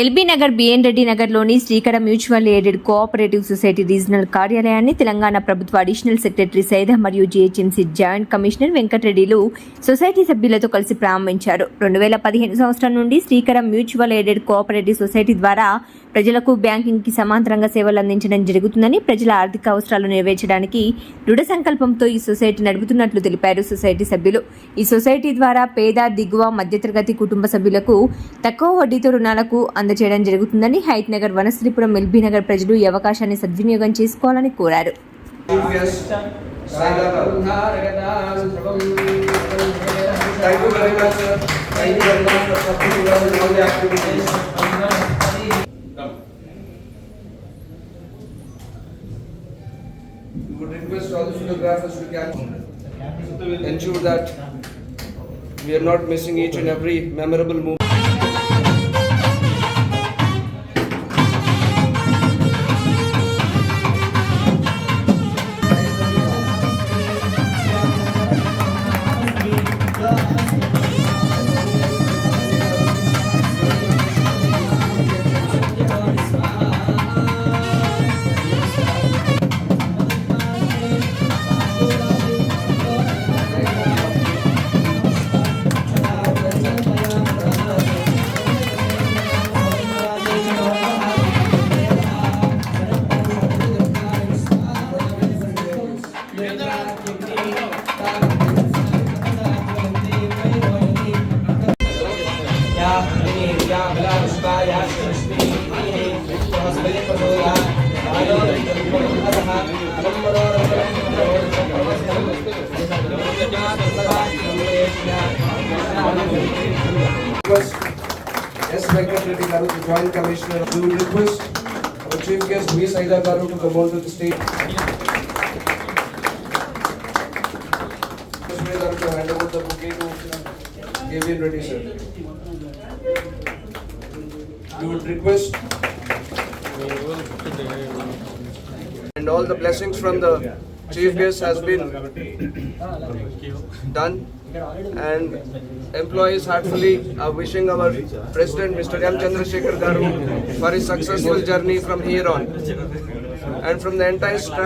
LB Nagar B N Reddy నగర్లోని Srikara mutual aided cooperative society regional కార్యాలయాన్ని తెలంగాణ ప్రభుత్వ అడిషనల్ సెక్రటరీ సైద మరియు జీహెచ్ఎంసీ జాయింట్ కమిషనర్ వెంకటరెడ్డిలు సొసైటీ సభ్యులతో కలిసి ప్రారంభించారు రెండు వేల పదిహేను సంవత్సరం నుండి Srikara mutual aided cooperative society ద్వారా ప్రజలకు బ్యాంకింగ్కి సమాంతరంగా సేవలు అందించడం జరుగుతుందని ప్రజల ఆర్థిక అవసరాలు నెరవేర్చడానికి దృఢ సంకల్పంతో ఈ సొసైటీ నడుపుతున్నట్లు తెలిపారు సొసైటీ సభ్యులు ఈ సొసైటీ ద్వారా పేద దిగువ మధ్యతరగతి కుటుంబ సభ్యులకు తక్కువ వడ్డీతో రుణాలకు అందజేయడం జరుగుతుందని హైత్ నగర్ వనశ్రీపురం ఎల్బీ నగర్ ప్రజలు ఈ అవకాశాన్ని సద్వినియోగం చేసుకోవాలని కోరారు ensure that we are not missing each and every memorable moment S. Venkat Garu, the Joint Commissioner, we will request our Chief Guest Ms. Saida Garu to come on to the stage. They will ready, sir. We would request and all the blessings from the chief guest has been done and employees heartfully are wishing our president Mr. M. Chandrasekhar Garu for his successful journey from here on and from the entire staff